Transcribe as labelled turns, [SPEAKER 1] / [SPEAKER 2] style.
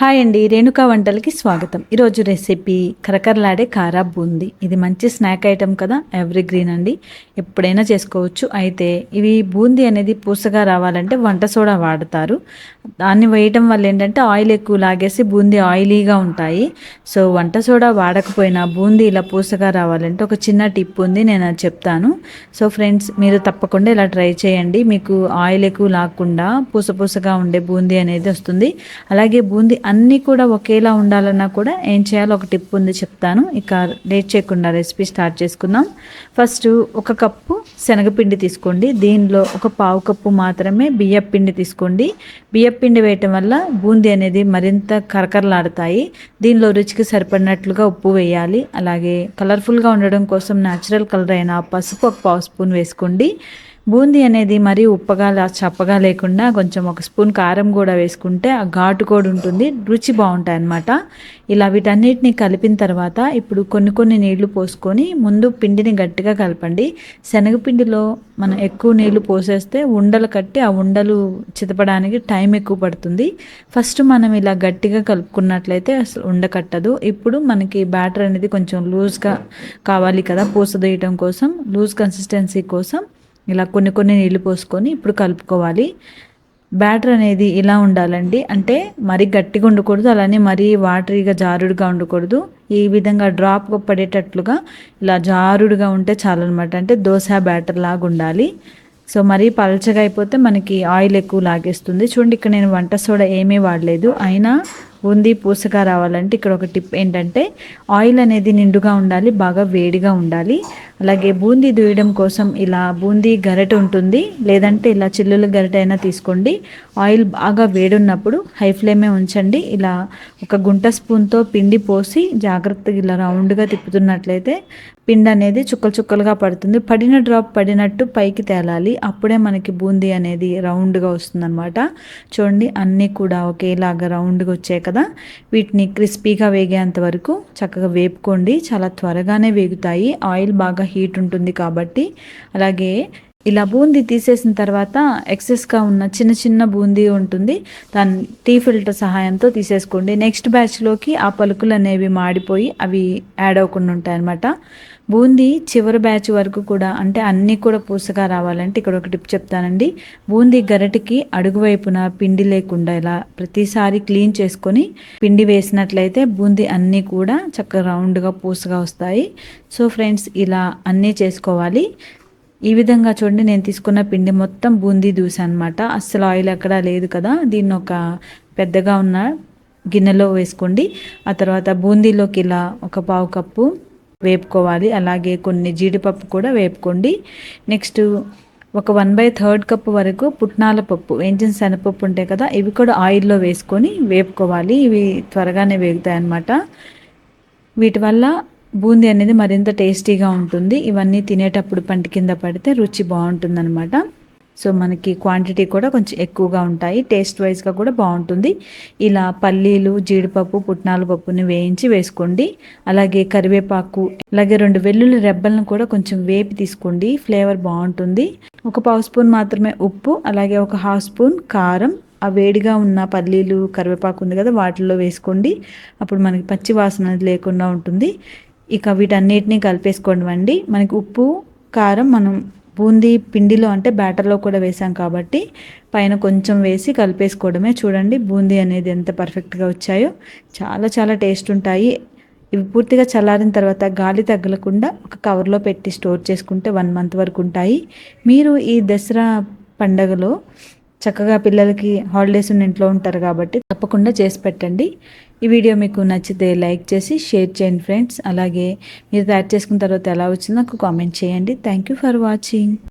[SPEAKER 1] Hi అండి రేణుకా వంటలకి స్వాగతం. ఈరోజు రెసిపీ కరకరలాడే కారా బూందీ. ఇది మంచి స్నాక్ ఐటెం కదా ఎవ్రీ గ్రీన్ అండి. ఎప్పుడైనా చేసుకోవచ్చు. అయితే ఇవి బూందీ అనేది పూసగా రావాలంటే వంట సోడా వాడతారు. దాన్ని వేయటం వల్ల ఏంటంటే ఆయిల్ ఎక్కువ లాగేసి బూందీ ఆయిలీగా ఉంటాయి. సో వంట సోడా వాడకపోయినా బూందీ ఇలా పూసగా రావాలంటే ఒక చిన్న టిప్ ఉంది నేను అది చెప్తాను. సో ఫ్రెండ్స్ మీరు తప్పకుండా ఇలా ట్రై చేయండి. మీకు ఆయిల్ ఎక్కువ లాగకుండా పూస పూసగా ఉండే బూందీ అనేది వస్తుంది. అలాగే బూందీ అన్నీ కూడా ఒకేలా ఉండాలన్నా కూడా ఏం చేయాలో ఒక టిప్ ఉంది చెప్తాను. ఇక లేట్ చేయకుండా రెసిపీ స్టార్ట్ చేసుకుందాం. ఫస్ట్ ఒక కప్పు శనగపిండి తీసుకోండి. దీనిలో ఒక పావు కప్పు మాత్రమే బియ్యం పిండి తీసుకోండి. బియ్యం పిండి వేయటం వల్ల బూందీ అనేది మరింత కరకరలాడతాయి. దీనిలో రుచికి సరిపడినట్లుగా ఉప్పు వేయాలి. అలాగే కలర్ఫుల్గా ఉండడం కోసం న్యాచురల్ కలర్ అయిన పసుపు ఒక పావు స్పూన్ వేసుకోండి. బూందీ అనేది మరీ ఉప్పగా చప్పగా లేకుండా కొంచెం ఒక స్పూన్ కారం కూడా వేసుకుంటే ఆ ఘాటు కూడా ఉంటుంది రుచి బాగుంటాయి అన్నమాట. ఇలా వీటన్నిటిని కలిపిన తర్వాత ఇప్పుడు కొన్ని కొన్ని నీళ్ళు పోసుకొని ముందు పిండిని గట్టిగా కలపండి. శనగపిండిలో మనం ఎక్కువ నీళ్ళు పోసేస్తే ఉండలు కట్టి ఆ ఉండలు చితపడానికి టైం ఎక్కువ పడుతుంది. ఫస్ట్ మనం ఇలా గట్టిగా కలుపుకున్నట్లయితే అసలు ఉండకట్టదు ఇప్పుడు మనకి బ్యాటర్ అనేది కొంచెం లూజ్గా కావాలి కదా పూస కోసం లూజ్ కన్సిస్టెన్సీ కోసం ఇలా కొన్ని కొన్ని నీళ్ళు పోసుకొని ఇప్పుడు కలుపుకోవాలి. బ్యాటర్ అనేది ఇలా ఉండాలండి. అంటే మరీ గట్టిగా ఉండకూడదు అలానే మరీ వాటరీగా జారుడుగా ఉండకూడదు. ఈ విధంగా డ్రాప్ పడేటట్లుగా ఇలా జారుడుగా ఉంటే చాలన్నమాట. అంటే దోశ బ్యాటర్ లాగా ఉండాలి. సో మరీ పలచగా అయిపోతే మనకి ఆయిల్ ఎక్కువ లాగేస్తుంది. చూడండి ఇక్కడ నేను వంట సోడా ఏమీ వాడలేదు. అయినా ఉంది పూసగా రావాలంటే ఇక్కడ ఒక టిప్ ఏంటంటే ఆయిల్ అనేది నిండుగా ఉండాలి బాగా వేడిగా ఉండాలి. అలాగే బూందీ దూయడం కోసం ఇలా బూందీ గరిట ఉంటుంది. లేదంటే ఇలా చిల్లుల గరిట అయినా తీసుకోండి. ఆయిల్ బాగా వేడున్నప్పుడు హై ఫ్లేమే ఉంచండి. ఇలా ఒక గుంట స్పూన్తో పిండి పోసి జాగ్రత్తగా ఇలా రౌండ్గా తిప్పుతున్నట్లయితే పిండి అనేది చుక్కలు చుక్కలుగా పడుతుంది. పడిన డ్రాప్ పడినట్టు పైకి తేలాలి. అప్పుడే మనకి బూందీ అనేది రౌండ్గా వస్తుందన్నమాట. చూడండి అన్నీ కూడా ఒకేలాగా రౌండ్గా వచ్చాయి కదా. వీటిని క్రిస్పీగా వేగేంత వరకు చక్కగా వేపుకోండి. చాలా త్వరగానే వేగుతాయి. ఆయిల్ బాగా హీట్ ఉంటుంది కాబట్టి. అలాగే ఇలా బూందీ తీసేసిన తర్వాత ఎక్సెస్గా ఉన్న చిన్న చిన్న బూందీ ఉంటుంది. దాన్ని టీ ఫిల్టర్ సహాయంతో తీసేసుకోండి. నెక్స్ట్ బ్యాచ్లోకి ఆ పలుకులు అనేవి మాడిపోయి అవి యాడ్ అవ్వకుండా ఉంటాయి అన్నమాట బూందీ చివరి బ్యాచ్ వరకు కూడా అంటే అన్నీ కూడా పూసగా రావాలంటే ఇక్కడ ఒక టిప్ చెప్తానండి. బూందీ గరటికి అడుగు వైపున పిండి లేకుండా ఇలా ప్రతిసారి క్లీన్ చేసుకొని పిండి వేసినట్లయితే బూందీ అన్నీ కూడా చక్కగా రౌండ్గా పూసగా వస్తాయి. సో ఫ్రెండ్స్ ఇలా అన్నీ చేసుకోవాలి. ఈ విధంగా చూడండి నేను తీసుకున్న పిండి మొత్తం బూందీ దూస అనమాట అస్సలు ఆయిల్ ఎక్కడా లేదు కదా దీన్ని ఒక పెద్దగా ఉన్న గిన్నెలో వేసుకోండి. ఆ తర్వాత బూందీలోకి ఇలా ఒక పావు కప్పు వేపుకోవాలి. అలాగే కొన్ని జీడిపప్పు కూడా వేపుకోండి. నెక్స్ట్ ఒక వన్ బై థర్డ్ కప్ వరకు పుట్నాల పప్పు వేయించిన శనగపప్పు ఉంటాయి కదా ఇవి కూడా ఆయిల్లో వేసుకొని వేపుకోవాలి. ఇవి త్వరగానే వేగుతాయి అన్నమాట. వీటి వల్ల బూందీ అనేది మరింత టేస్టీగా ఉంటుంది. ఇవన్నీ తినేటప్పుడు పంట కింద పడితే రుచి బాగుంటుందన్నమాట. సో మనకి క్వాంటిటీ కూడా కొంచెం ఎక్కువగా ఉంటాయి. టేస్ట్ వైజ్గా కూడా బాగుంటుంది. ఇలా పల్లీలు జీడిపప్పు పుట్నాల పప్పుని వేయించి వేసుకోండి. అలాగే కరివేపాకు అలాగే రెండు వెల్లుల్లి రెబ్బలను కూడా కొంచెం వేపి తీసుకోండి. ఫ్లేవర్ బాగుంటుంది. ఒక పావు స్పూన్ మాత్రమే ఉప్పు అలాగే ఒక హాఫ్ స్పూన్ కారం. ఆ వేడిగా ఉన్న పల్లీలు కరివేపాకు ఉంది కదా వాటిల్లో వేసుకోండి. అప్పుడు మనకి పచ్చి వాసన లేకుండా ఉంటుంది. ఇక వీటన్నిటిని కలిపేసుకోండి మనకి ఉప్పు కారం మనం బూందీ పిండిలో అంటే బ్యాటర్లో కూడా వేసాం కాబట్టి పైన కొంచెం వేసి కలిపేసుకోవడమే. చూడండి బూందీ అనేది ఎంత పర్ఫెక్ట్గా వచ్చాయో. చాలా చాలా టేస్ట్ ఉంటాయి. ఇవి పూర్తిగా చల్లారిన తర్వాత గాలి తగ్గలకుండా ఒక కవర్లో పెట్టి స్టోర్ చేసుకుంటే వన్ మంత్ వరకు ఉంటాయి. మీరు ఈ దసరా పండగలో చక్కగా పిల్లలకి హాలిడేస్ ఉన్న ఇంట్లో ఉంటారు కాబట్టి తప్పకుండా చేసి పెట్టండి. ఈ వీడియో మీకు నచ్చితే లైక్ చేసి షేర్ చేయండి ఫ్రెండ్స్. అలాగే మీరు తయారు చేసుకున్న తర్వాత ఎలా వచ్చిందో నాకు కామెంట్ చేయండి. Thank you for watching